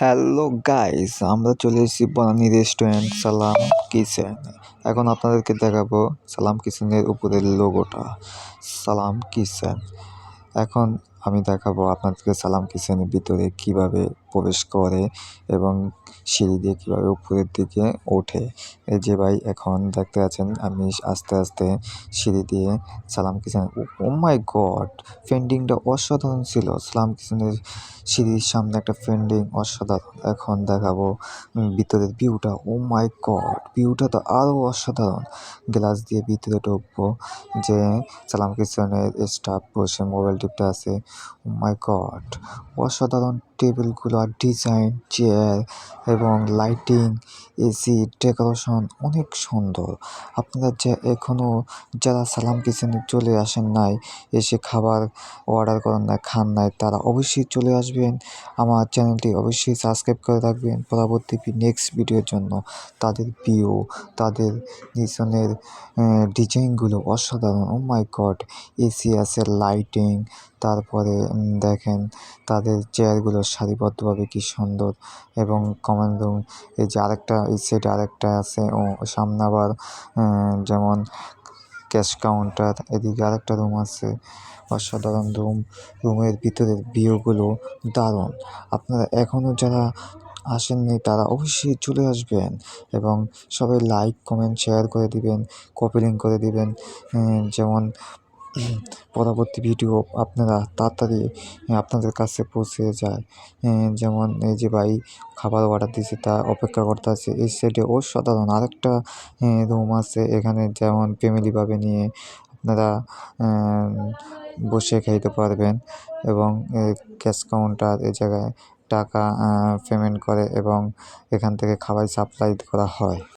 Hello guys, আমরা চলে এসেছি বনানি রেস্টুরেন্ট সালাম কিচেন। এখন আপনাদেরকে দেখাবো সালাম কিচেনের উপরের লোগোটা সালাম কিচেন। এখন আমি দেখাবো আপনাদেরকে সালাম কিচেনের ভিতরে কীভাবে প্রবেশ করে এবং সিঁড়ি দিয়ে কীভাবে উপরের দিকে ওঠে। এই যে ভাই, এখন দেখতে আছেন আমি আস্তে আস্তে সিঁড়ি দিয়ে সালাম কিচেন ও মাই গড পেন্টিংটা অসাধারণ ছিল। সালাম কিচেনের সিঁড়ির সামনে একটা পেন্টিং অসাধারণ। এখন দেখাবো ভিতরের ভিউটা। ও মাই গড, ভিউটা তো আরও অসাধারণ। গ্লাস দিয়ে ভিতরে ঢুকবো যে সালাম কিচেনের স্টাফ বসে মোবাইল টিপতে আছে। ও মাই গড, অসাধারণ টেবিলগুলো আর ডিজাইন, চেয়ার এবং লাইটিং এসি ডেকোরেশন অনেক সুন্দর। আপনারা যে এখনও যারা সালাম কিচেনে চলে আসেন নাই, এসে খাবার অর্ডার করেন নাই, খান নাই, তারা অবশ্যই চলে আসবেন। আমার চ্যানেলটি অবশ্যই সাবস্ক্রাইব করে রাখবেন। পরবর্তী নেক্সট ভিডিওর জন্য তাদের প্রিয় তাদের নিচনের ডিজাইনগুলো অসাধারণ। ও মাই গড এসি আছে লাইটিং তারপরে দেখেন তাদের চেয়ারগুলো সারিবদ্ধভাবে কী সুন্দর এবং কমন রুম এই যে আরেকটা, এই সাইডে আরেকটা আছে ও সামনে আবার যেমন ক্যাশ কাউন্টার এদিকে আরেকটা রুম আছে, অসাধারণ রুম রুমের ভিতরের ভিউগুলো দারুণ। আপনারা এখনও যারা আসেননি তারা অবশ্যই চলে আসবেন এবং সবাই লাইক কমেন্ট শেয়ার করে দিবেন কপি লিঙ্ক করে দিবেন যেমন পরবর্তী ভিডিও আপনারা তাড়াতাড়ি আপনাদের কাছে পৌঁছে যায়। যেমন এই যে ভাই খাবার অর্ডার দিয়েছে, তা অপেক্ষা করতে আছে এই সাইডে অসাধারণ আরেকটা রুম আছে। এখানে যেমন ফ্যামিলিভাবে নিয়ে আপনারা বসে খাইতে পারবেন এবং ক্যাশ কাউন্টার এই জায়গায় টাকা পেমেন্ট করে এবং এখান থেকে খাবার সাপ্লাই করা হয়।